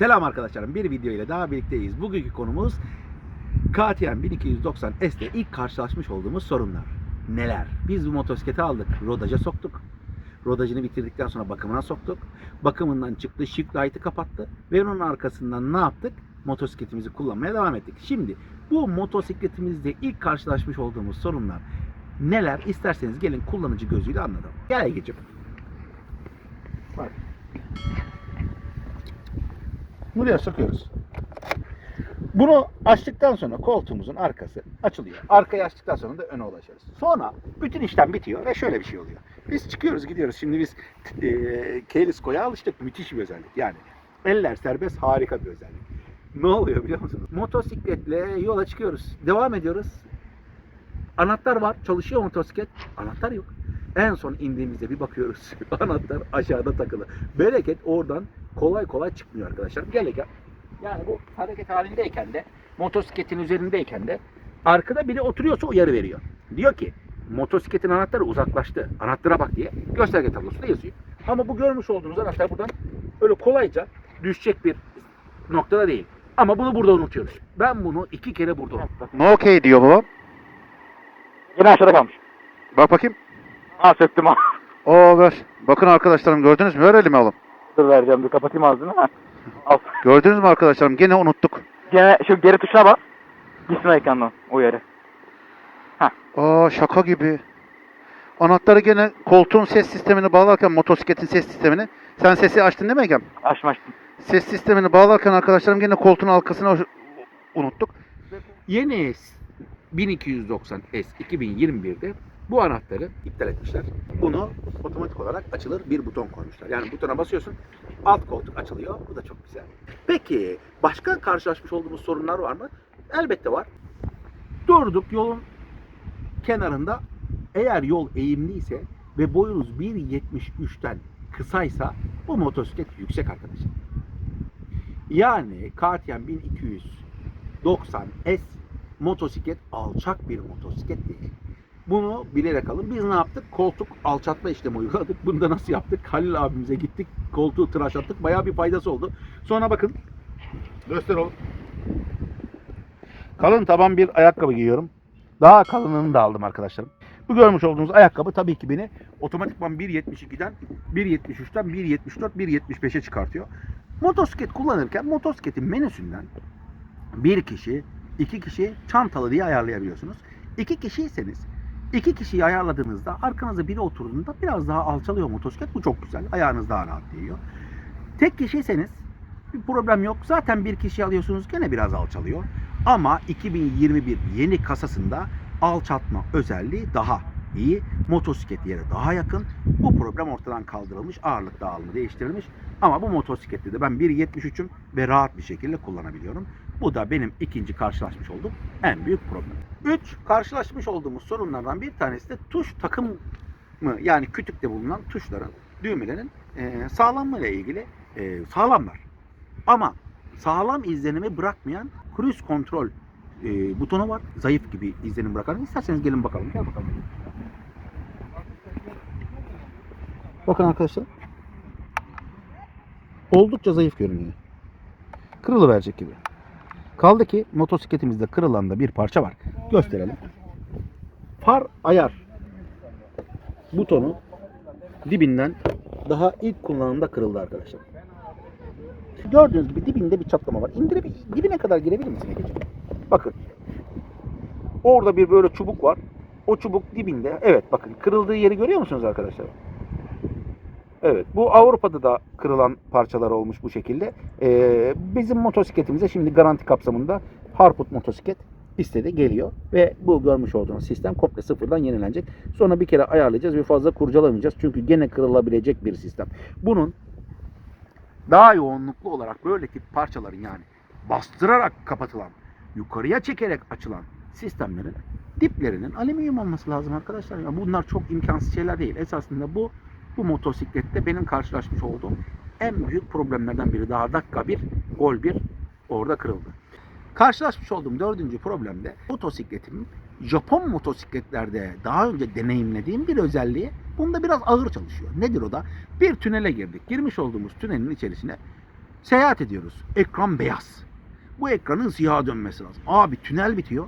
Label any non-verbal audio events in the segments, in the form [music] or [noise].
Selam arkadaşlarım. Bir video ile daha birlikteyiz. Bugünkü konumuz KTM 1290 S'te ilk karşılaşmış olduğumuz sorunlar. Neler? Biz bu motosikleti aldık. Rodaja soktuk. Rodajını bitirdikten sonra bakımına soktuk. Bakımından çıktı. Shift light'ı kapattı. Ve onun arkasından ne yaptık? Motosikletimizi kullanmaya devam ettik. Şimdi bu motosikletimizde ilk karşılaşmış olduğumuz sorunlar neler? İsterseniz gelin kullanıcı gözüyle anlatalım. Gel Ege'cim. Bak. Buraya sokuyoruz. Bunu açtıktan sonra koltuğumuzun arkası açılıyor. Arkayı açtıktan sonra da öne ulaşıyoruz. Sonra bütün işlem bitiyor ve şöyle bir şey oluyor. Biz çıkıyoruz gidiyoruz. Şimdi biz e, Keilisko'ya alıştık. Müthiş bir özellik. Yani eller serbest harika bir özellik. Ne oluyor biliyor musunuz? Motosikletle yola çıkıyoruz. Devam ediyoruz. Anahtar var. Çalışıyor motosiklet. Anahtar yok. En son indiğimizde bir bakıyoruz. [laughs] Anahtar aşağıda takılı. Bereket oradan kolay kolay çıkmıyor arkadaşlar. Gel gel. Yani bu hareket halindeyken de motosikletin üzerindeyken de arkada biri oturuyorsa uyarı veriyor. Diyor ki motosikletin anahtarı uzaklaştı. Anahtara bak diye gösterge tablosunda yazıyor. Ama bu görmüş olduğunuz anahtar buradan öyle kolayca düşecek bir noktada değil. Ama bunu burada unutuyoruz. Ben bunu iki kere burada unuttum. No okay diyor babam. Yine aşağıda kalmış. Bak bakayım. Ha söktüm ha. Oo ver. Bakın arkadaşlarım gördünüz mü? Ver elime oğlum. Dur vereceğim dur kapatayım ağzını. Ha. Al. Gördünüz mü arkadaşlarım? Gene unuttuk. Gene şu geri tuşuna bas. Gitsin ekrandan o yere. Aa şaka gibi. Anahtarı gene koltuğun ses sistemini bağlarken motosikletin ses sistemini. Sen sesi açtın değil mi Egem? Açtım açtım. Ses sistemini bağlarken arkadaşlarım gene koltuğun arkasına unuttuk. Yeni 1290 S 2021'de bu anahtarı iptal etmişler. Bunu otomatik olarak açılır bir buton koymuşlar. Yani butona basıyorsun alt koltuk açılıyor. Bu da çok güzel. Peki başka karşılaşmış olduğumuz sorunlar var mı? Elbette var. Durduk yolun kenarında eğer yol eğimliyse ve boyunuz 1.73'ten kısaysa bu motosiklet yüksek arkadaşlar. Yani KTM 1290 S motosiklet alçak bir motosiklet değil. Bunu bilerek alın. Biz ne yaptık? Koltuk alçatma işlemi uyguladık. Bunu da nasıl yaptık? Halil abimize gittik. Koltuğu tıraş attık. Bayağı bir faydası oldu. Sonra bakın. Göster oğlum. Kalın taban bir ayakkabı giyiyorum. Daha kalınını da aldım arkadaşlarım. Bu görmüş olduğunuz ayakkabı tabii ki beni otomatikman 1.72'den 1.73'ten 1.74 1.75'e çıkartıyor. Motosiklet kullanırken motosikletin menüsünden bir kişi, iki kişi çantalı diye ayarlayabiliyorsunuz. İki kişiyseniz iki kişiyi ayarladığınızda arkanıza biri oturduğunda biraz daha alçalıyor motosiklet. Bu çok güzel. Ayağınız daha rahat değiyor. Tek kişiyseniz bir problem yok. Zaten bir kişi alıyorsunuz gene biraz alçalıyor. Ama 2021 yeni kasasında alçaltma özelliği daha iyi. Motosiklet yere daha yakın. Bu problem ortadan kaldırılmış. Ağırlık dağılımı değiştirilmiş. Ama bu motosiklette de ben 1.73'üm ve rahat bir şekilde kullanabiliyorum. Bu da benim ikinci karşılaşmış olduğum en büyük problem. 3. Karşılaşmış olduğumuz sorunlardan bir tanesi de tuş takımı yani kütükte bulunan tuşların, düğmelerin e, sağlamlığı ile ilgili e, sağlamlar. Ama sağlam izlenimi bırakmayan cruise kontrol e, butonu var. Zayıf gibi izlenim bırakan. İsterseniz gelin bakalım. Gel bakalım. Bakın arkadaşlar. Oldukça zayıf görünüyor. Kırılıverecek gibi. Kaldı ki motosikletimizde kırılan da bir parça var. Gösterelim. Far ayar butonu dibinden daha ilk kullanımda kırıldı arkadaşlar. Gördüğünüz gibi dibinde bir çatlama var. İndire dibine kadar girebilir misin? Bakın. Orada bir böyle çubuk var. O çubuk dibinde. Evet bakın kırıldığı yeri görüyor musunuz arkadaşlar? Evet bu Avrupa'da da kırılan parçalar olmuş bu şekilde. Ee, bizim motosikletimize şimdi garanti kapsamında Harput motosiklet listede geliyor. Ve bu görmüş olduğunuz sistem komple sıfırdan yenilenecek. Sonra bir kere ayarlayacağız ve fazla kurcalamayacağız. Çünkü gene kırılabilecek bir sistem. Bunun daha yoğunluklu olarak böyle tip parçaların yani bastırarak kapatılan, yukarıya çekerek açılan sistemlerin diplerinin alüminyum olması lazım arkadaşlar. Ya bunlar çok imkansız şeyler değil. Esasında bu bu motosiklette benim karşılaşmış olduğum en büyük problemlerden biri. Daha dakika bir, gol bir orada kırıldı. Karşılaşmış olduğum dördüncü problemde motosikletimin Japon motosikletlerde daha önce deneyimlediğim bir özelliği bunda biraz ağır çalışıyor. Nedir o da? Bir tünele girdik. Girmiş olduğumuz tünelin içerisine Seyahat ediyoruz. Ekran beyaz. Bu ekranın siyaha dönmesi lazım. Abi tünel bitiyor.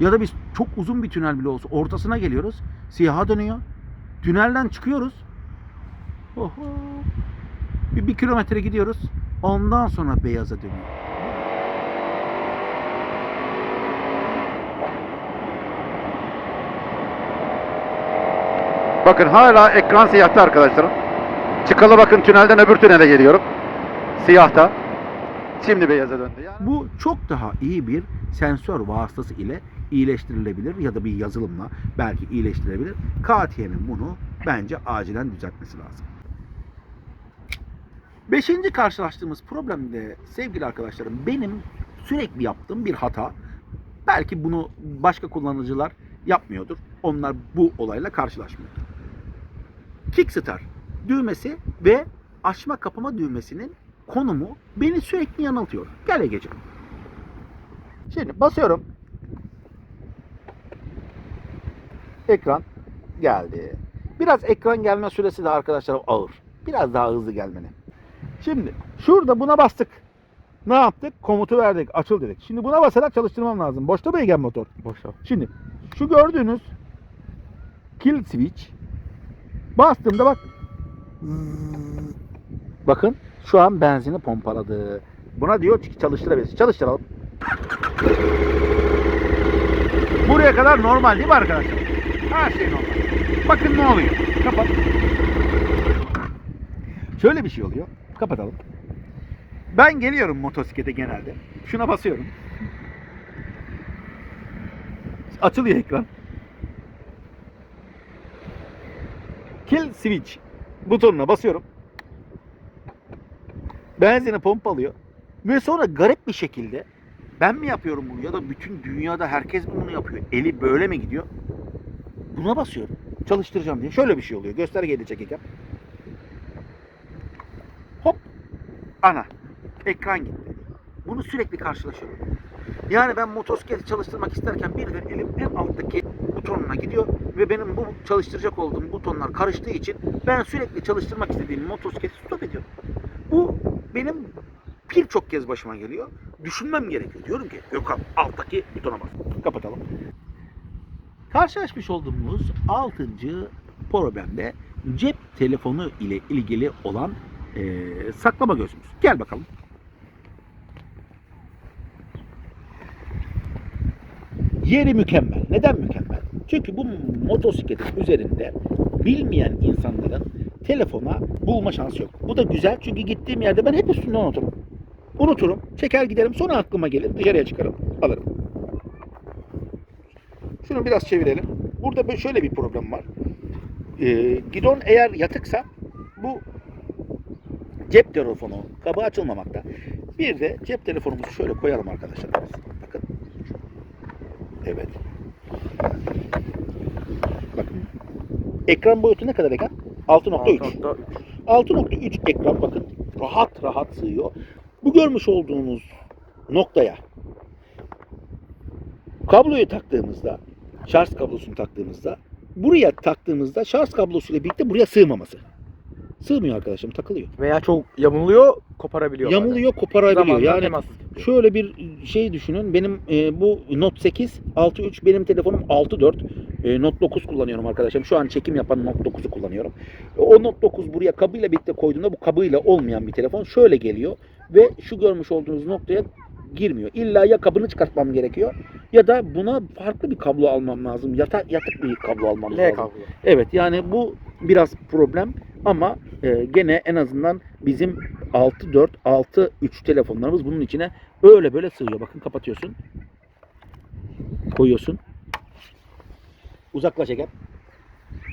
Ya da biz çok uzun bir tünel bile olsa ortasına geliyoruz. Siyaha dönüyor. Tünelden çıkıyoruz. Oho. Bir, bir kilometre gidiyoruz. Ondan sonra beyaza dönüyor. Bakın hala ekran siyahta arkadaşlarım. Çıkalı bakın tünelden öbür tünele geliyorum. Siyahta. Şimdi beyaza döndü. Yani Bu çok daha iyi bir sensör vasıtası ile iyileştirilebilir ya da bir yazılımla belki iyileştirilebilir. KTM'nin bunu bence acilen düzeltmesi lazım. Beşinci karşılaştığımız problemde sevgili arkadaşlarım benim sürekli yaptığım bir hata. Belki bunu başka kullanıcılar yapmıyordur. Onlar bu olayla karşılaşmıyor. Kickstart düğmesi ve açma kapama düğmesinin konumu beni sürekli yanıltıyor. Gel Ege'ciğim. Şimdi basıyorum. Ekran geldi. Biraz ekran gelme süresi de arkadaşlar ağır. Biraz daha hızlı gelmeni. Şimdi şurada buna bastık. Ne yaptık? Komutu verdik. Açıl dedik. Şimdi buna basarak çalıştırmam lazım. Boşta mı Egen motor? Boş ver. Şimdi şu gördüğünüz kill switch bastığımda bak bakın şu an benzini pompaladı. Buna diyor ki çalıştırabiliriz. Çalıştıralım. Buraya kadar normal değil mi arkadaşlar? Her şey normal. Bakın ne oluyor. Kapat. Şöyle bir şey oluyor. Kapatalım. Ben geliyorum motosiklete genelde. Şuna basıyorum. Açılıyor ekran. Kill switch butonuna basıyorum. Benzini pompalıyor. Ve sonra garip bir şekilde ben mi yapıyorum bunu ya da bütün dünyada herkes bunu yapıyor? Eli böyle mi gidiyor? Buna basıyorum. Çalıştıracağım diye. Şöyle bir şey oluyor. Göstergeyle çekeceğim. Ana. Ekran gitti. Bunu sürekli karşılaşıyorum. Yani ben motosikleti çalıştırmak isterken birden elim en alttaki butonuna gidiyor ve benim bu çalıştıracak olduğum butonlar karıştığı için ben sürekli çalıştırmak istediğim motosikleti stop ediyorum. Bu benim birçok kez başıma geliyor. Düşünmem gerekiyor. Diyorum ki Gökhan alttaki butona bas. Kapatalım. Karşılaşmış olduğumuz 6. problemde cep telefonu ile ilgili olan eee, saklama gözümüz. Gel bakalım. Yeri mükemmel. Neden mükemmel? Çünkü bu motosikletin üzerinde bilmeyen insanların telefona bulma şansı yok. Bu da güzel çünkü gittiğim yerde ben hep üstünde unuturum. Unuturum, çeker giderim sonra aklıma gelir dışarıya çıkarım, alırım. Şunu biraz çevirelim. Burada böyle şöyle bir problem var. Ee, gidon eğer yatıksa bu cep telefonu kabı açılmamakta. Bir de cep telefonumuzu şöyle koyalım arkadaşlar. Bakın. Evet. Bakın. Ekran boyutu ne kadar ekran? 6.3. 6.3 ekran bakın. Rahat rahat sığıyor. Bu görmüş olduğunuz noktaya kabloyu taktığımızda şarj kablosunu taktığımızda buraya taktığımızda şarj kablosuyla birlikte buraya sığmaması. Sığmıyor arkadaşım takılıyor. Veya çok yamuluyor, koparabiliyor. Yamuluyor koparabiliyor. Zamanla Yani temassız. Şöyle bir şey düşünün. Benim e, bu Note 8 6.3 benim telefonum 6.4. E, Note 9 kullanıyorum arkadaşım. Şu an çekim yapan Note 9'u kullanıyorum. E, O Note 9 buraya kabıyla birlikte koyduğumda bu kabıyla olmayan bir telefon şöyle geliyor ve şu görmüş olduğunuz noktaya girmiyor. İlla ya kabını çıkartmam gerekiyor ya da buna farklı bir kablo almam lazım. Yata, yatık bir kablo almam L lazım. kablo. Evet yani bu biraz problem ama e, gene en azından bizim 6.4, 6.3 telefonlarımız bunun içine öyle böyle sığıyor. Bakın kapatıyorsun. Koyuyorsun. Uzaklaş Ege.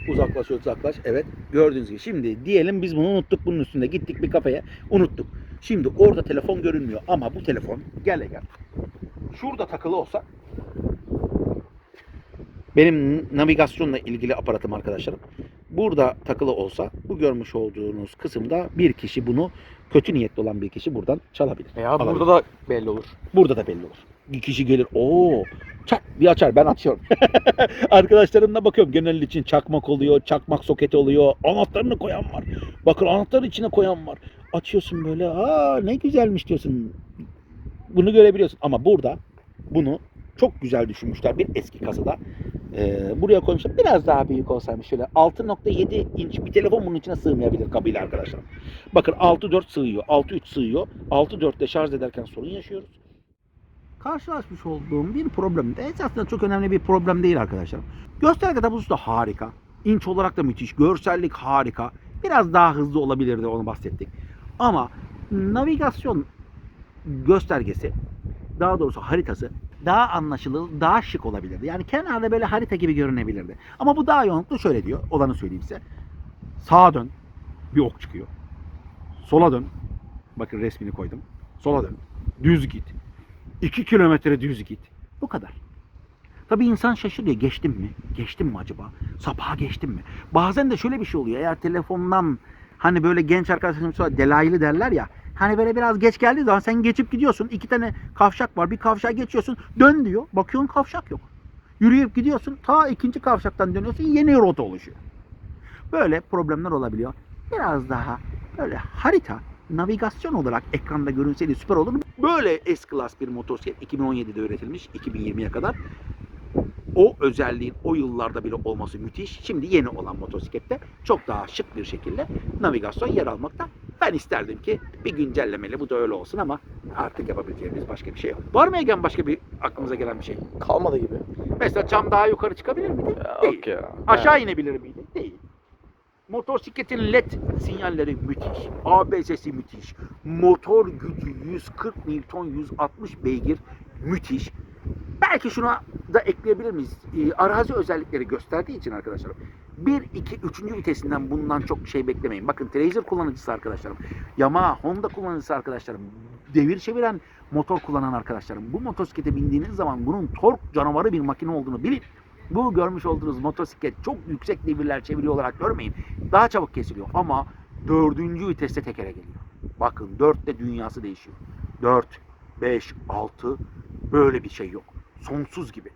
Uzaklaş uzaklaş. Evet gördüğünüz gibi. Şimdi diyelim biz bunu unuttuk bunun üstünde. Gittik bir kafeye unuttuk. Şimdi orada telefon görünmüyor ama bu telefon gel Ege. Şurada takılı olsa benim navigasyonla ilgili aparatım arkadaşlarım. Burada takılı olsa bu görmüş olduğunuz kısımda bir kişi bunu kötü niyetli olan bir kişi buradan çalabilir. Veya Alabilir. burada da belli olur. Burada da belli olur. Bir kişi gelir. Oo, çak bir açar. Ben açıyorum. [laughs] Arkadaşlarımla bakıyorum. Genel için çakmak oluyor, çakmak soketi oluyor. Anahtarını koyan var. Bakın anahtarı içine koyan var. Açıyorsun böyle aa ne güzelmiş diyorsun. Bunu görebiliyorsun ama burada bunu çok güzel düşünmüşler bir eski kasada. Ee, buraya koymuşlar. Biraz daha büyük olsaymış şöyle 6.7 inç bir telefon bunun içine sığmayabilir kabıyla arkadaşlar. Bakın 6.4 sığıyor. 6.3 sığıyor. 6.4'te şarj ederken sorun yaşıyoruz. Karşılaşmış olduğum bir problem de esasında çok önemli bir problem değil arkadaşlar. Gösterge tabusu da harika. İnç olarak da müthiş. Görsellik harika. Biraz daha hızlı olabilirdi onu bahsettik. Ama navigasyon göstergesi daha doğrusu haritası daha anlaşılır, daha şık olabilirdi. Yani kenarda böyle harita gibi görünebilirdi. Ama bu daha yoğunluklu şöyle diyor. Olanı söyleyeyim size. Sağa dön. Bir ok çıkıyor. Sola dön. Bakın resmini koydum. Sola dön. Düz git. 2 kilometre düz git. Bu kadar. Tabii insan şaşırıyor. Geçtim mi? Geçtim mi acaba? Sapağa geçtim mi? Bazen de şöyle bir şey oluyor. Eğer telefondan hani böyle genç arkadaşlarım sonra delaylı derler ya. Hani böyle biraz geç geldiği zaman sen geçip gidiyorsun. iki tane kavşak var. Bir kavşağa geçiyorsun. Dön diyor. Bakıyorsun kavşak yok. Yürüyüp gidiyorsun. Ta ikinci kavşaktan dönüyorsun. Yeni rota oluşuyor. Böyle problemler olabiliyor. Biraz daha böyle harita, navigasyon olarak ekranda görünseydi süper olur. Böyle S-Class bir motosiklet 2017'de üretilmiş 2020'ye kadar. O özelliğin o yıllarda bile olması müthiş. Şimdi yeni olan motosiklette çok daha şık bir şekilde navigasyon yer almakta. Ben isterdim ki bir güncellemeli bu da öyle olsun ama artık yapabileceğimiz başka bir şey yok. Var mı Egen başka bir aklımıza gelen bir şey? Kalmadı gibi. Mesela cam daha yukarı çıkabilir miydi? Ya, Değil. okey ya. Aşağı inebilir miydi? Değil. Motosikletin led sinyalleri müthiş. ABS'si müthiş. Motor gücü 140 Newton 160 beygir müthiş. Belki şuna da ekleyebilir miyiz? Ee, arazi özellikleri gösterdiği için arkadaşlarım. 1, 2, 3. vitesinden bundan çok şey beklemeyin. Bakın Tracer kullanıcısı arkadaşlarım. Yamaha, Honda kullanıcısı arkadaşlarım. Devir çeviren motor kullanan arkadaşlarım. Bu motosiklete bindiğiniz zaman bunun tork canavarı bir makine olduğunu bilin. Bu görmüş olduğunuz motosiklet çok yüksek devirler çeviriyor olarak görmeyin. Daha çabuk kesiliyor ama dördüncü viteste tekere geliyor. Bakın dörtte dünyası değişiyor. 4, 5, 6 böyle bir şey yok. Sonsuz gibi.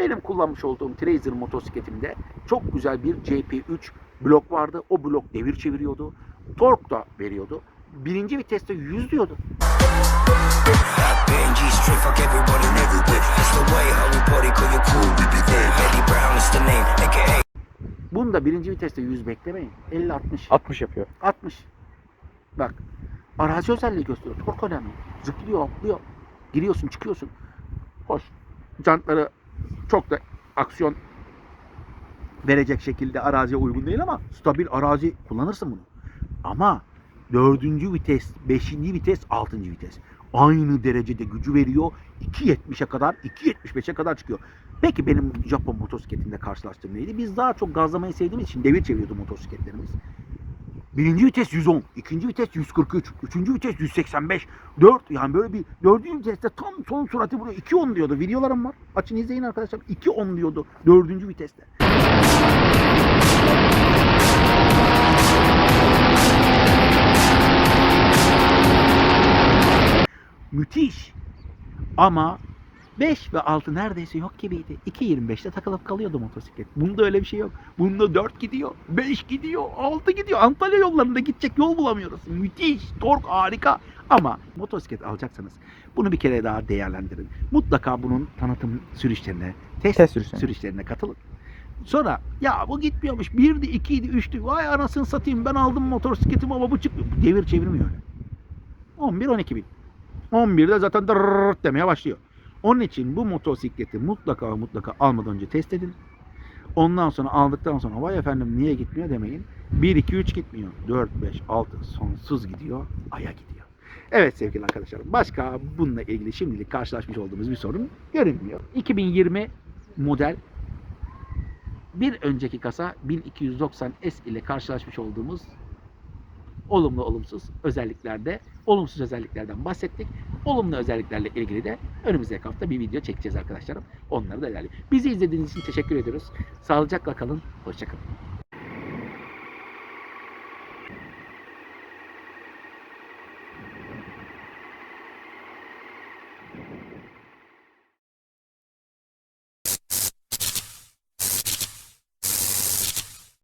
Benim kullanmış olduğum Tracer motosikletimde çok güzel bir CP3 blok vardı. O blok devir çeviriyordu. Tork da veriyordu. Birinci viteste 100 diyordu. Aka Bunda birinci viteste 100 beklemeyin. 50-60. 60 yapıyor. 60. Bak. Arazi özelliği gösteriyor. Tork önemli. Zıplıyor, atlıyor. Giriyorsun, çıkıyorsun. Hoş. Jantları çok da aksiyon verecek şekilde araziye uygun değil ama stabil arazi kullanırsın bunu. Ama dördüncü vites, beşinci vites, altıncı vites. Aynı derecede gücü veriyor. 2.70'e kadar, 2.75'e kadar çıkıyor. Peki benim Japon motosikletinde karşılaştığım neydi? Biz daha çok gazlamayı sevdiğimiz için devir çeviriyordu motosikletlerimiz. Birinci vites 110, ikinci vites 143, üçüncü vites 185, 4 yani böyle bir dördüncü viteste tam son suratı vuruyor. 210 diyordu. Videolarım var. Açın izleyin arkadaşlar. 210 diyordu dördüncü viteste. Müthiş. Ama 5 ve 6 neredeyse yok gibiydi. 2.25'te takılıp kalıyordu motosiklet. Bunda öyle bir şey yok. Bunda 4 gidiyor, 5 gidiyor, 6 gidiyor. Antalya yollarında gidecek yol bulamıyoruz. Müthiş, tork harika. Ama motosiklet alacaksanız bunu bir kere daha değerlendirin. Mutlaka bunun tanıtım sürüşlerine, test, Test sürüşlerine. sürüşlerine katılın. Sonra ya bu gitmiyormuş. Birdi, ikiydi, üçtü. Vay anasını satayım ben aldım motosikletimi ama bu çıkmıyor. Devir çevirmiyor öyle. 11-12 bin. 11'de zaten dırrrrt demeye başlıyor. Onun için bu motosikleti mutlaka mutlaka almadan önce test edin. Ondan sonra aldıktan sonra vay efendim niye gitmiyor demeyin. 1, 2, 3 gitmiyor. 4, 5, 6 sonsuz gidiyor. Aya gidiyor. Evet sevgili arkadaşlarım. Başka bununla ilgili şimdilik karşılaşmış olduğumuz bir sorun görünmüyor. 2020 model bir önceki kasa 1290S ile karşılaşmış olduğumuz olumlu olumsuz özelliklerde, olumsuz özelliklerden bahsettik. Olumlu özelliklerle ilgili de önümüzdeki hafta bir video çekeceğiz arkadaşlarım. Onları da ilerleyelim. Bizi izlediğiniz için teşekkür ediyoruz. Sağlıcakla kalın, hoşçakalın.